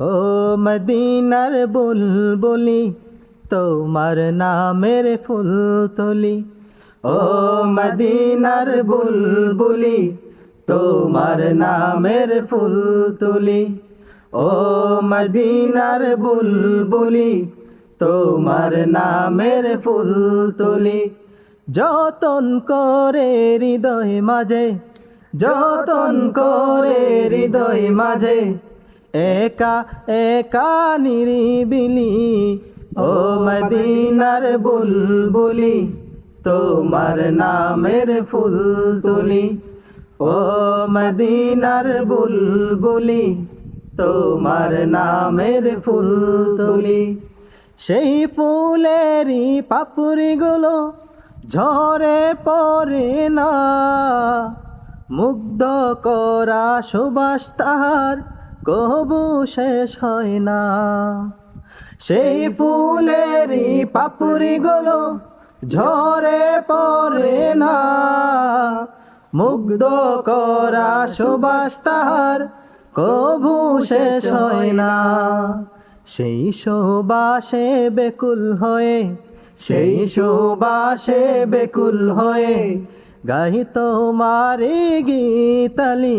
ও মদিনার বুলবুলি, তোমার নামের ফুল তুলি ও মদিনার বুলবুলি, তোমার নামের ফুল তুলি ও মদিনার বুলবুলি, তোমার নামের ফুল তুলি যতন করে হৃদয় মাঝে, যতন করে হৃদয় মাঝে একা একা নিরিবিলি, ও মদিনার বুলবুলি, তোমার নামের ফুল তুলি ও মদিনার বুলবুলি, তোমার নামের ফুল তুলি সেই ফুলেরই পাপড়িগুলো ঝরে পড়ে না, মুগ্ধ করা সুবাস তাহার কবু শেষ হয় না। সেই ফুলেরই পাপড়িগুলো ঝরে পড়ে না। মুগ্ধ করা সুবাস তাহার কবু শেষ হয় না। সেই সুবাসে বেকুল হয়ে সেই সুবাসে বেকুল হয়ে গাই তোমারে গীতালি।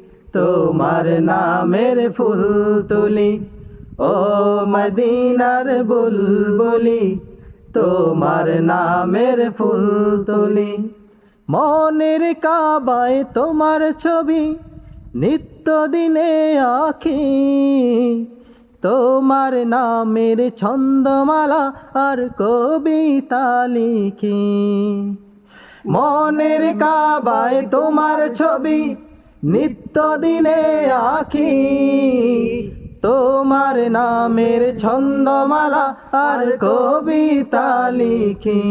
তোমার নামের ফুল তুলি ও মদিনার বুলবুলি, তোমার নামের ফুল তুলি মনের কাবায় তোমার ছবি নিত্য দিনে আখি তোমার নামের ছন্দমালা আর কবিতা লিখি। মনের কাবায় তোমার ছবি নিত্য দিনে আখি তোমার নামের ছন্দমালা আর কবিতা লিখি।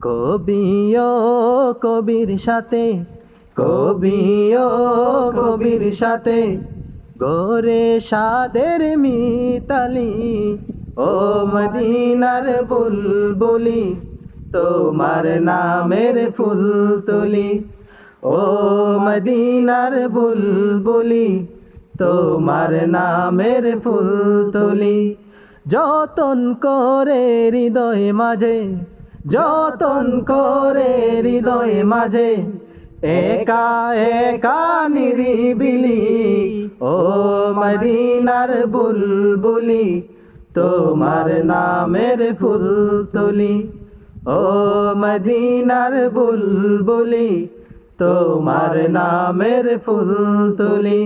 কবিও কবির সাথে, কবিও কবির সাথে গোরে সাদের মিতালি। ও মদিনার বুলবুলি, তোমার নামের ফুল তুলি ও মদিনার বুলবুলি, তোমার নামের ফুল তুলি যতন করে হৃদয় মাঝে, যতন করে হৃদয় মাঝে, একা একা নিরিবিলি। ও মদিনার বুলবুলি, তোমার নামের ফুল তুলি ও মদিনার বুলবুলি তোমার নামের ফুল তুলি।